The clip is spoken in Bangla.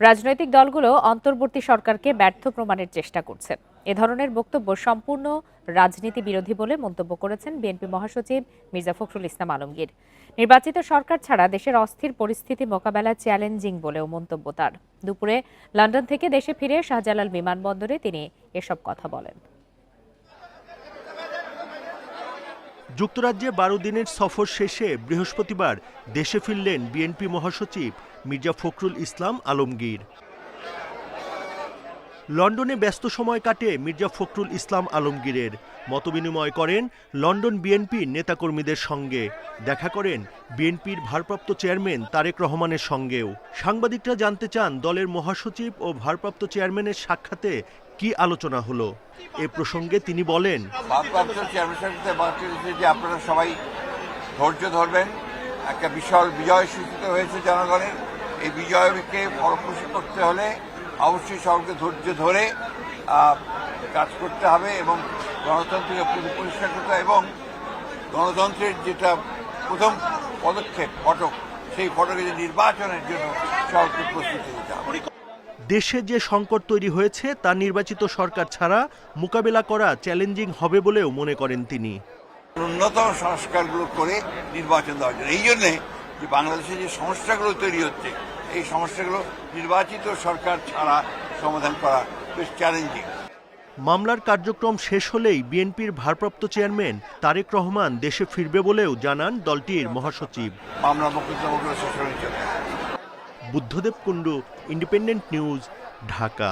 রাজনৈতিক দলগুলো অন্তর্বর্তী সরকারকে ব্যর্থ প্রমাণের চেষ্টা করছে। এ ধরনের বক্তব্য সম্পূর্ণ রাজনীতি বিরোধী বলে মন্তব্য করেছেন বিএনপি মহাসচিব মির্জা ফখরুল ইসলাম আলমগীর। নির্বাচিত সরকার ছাড়া দেশের অস্থির পরিস্থিতি মোকাবেলা চ্যালেঞ্জিং বলেও মন্তব্য তার। দুপুরে লন্ডন থেকে দেশে ফিরে শাহজালাল বিমানবন্দরে তিনি এসব কথা বলেন। যুক্তরাজ্যে বারো দিনের সফর শেষে বৃহস্পতিবার দেশে ফিরলেন বিএনপি মহাসচিব মির্জা ফখরুল ইসলাম আলমগীর। লন্ডনে ব্যস্ত সময় কাটে মির্জা ফখরুল ইসলাম আলমগীরের। মতবিনিময় করেন লন্ডন বিএনপির নেতাকর্মীদের সঙ্গে। দেখা করেন বিএনপির ভারপ্রাপ্ত চেয়ারম্যান তারেক রহমানের সঙ্গেও। সাংবাদিকরা জানতে চান দলের মহাসচিব ও ভারপ্রাপ্ত চেয়ারম্যানের সাক্ষাতে কি আলোচনা হলো? এ প্রসঙ্গে তিনি বলেন যে আপনারা সবাই ধৈর্য ধরবেন। একটা বিশাল বিজয় সূচিত হয়েছে জনগণের। এই বিজয়কে ফলপ্রসূ করতে হলে অবশ্যই সবাইকে ধৈর্য ধরে কাজ করতে হবে এবং গণতন্ত্রকে পুরো পরিষ্কার করতে এবং গণতন্ত্রের যেটা প্রথম পদক্ষেপ, ফটক, সেই ফটকে যে নির্বাচনের জন্য সবাইকে প্রস্তুতি নিতে হবে। দেশে যে সংকট তৈরি হয়েছে তা নির্বাচিত সরকার ছাড়া মোকাবেলা করা চ্যালেঞ্জিং হবে বলেও মনে করেন তিনি। ন্যূনতম সংস্কারগুলো করে নির্বাচন দেওয়ার জন্য। এই জন্যে যে বাংলাদেশে যে সমস্যাগুলো তৈরি হচ্ছে এই সমস্যাগুলো নির্বাচিত সরকার ছাড়া সমাধান করা বেশ চ্যালেঞ্জিং মামলার কার্যক্রম শেষ হলেই বিএনপির ভারপ্রাপ্ত চেয়ারম্যান তারেক রহমান দেশে ফিরবে বলেও জানান দলটির মহাসচিব। মামলা মোকদ্দমাগুলো শেষ হয়ে বুদ্ধদেব কুণ্ডু ইন্ডিপেন্ডেন্ট নিউজ ঢাকা।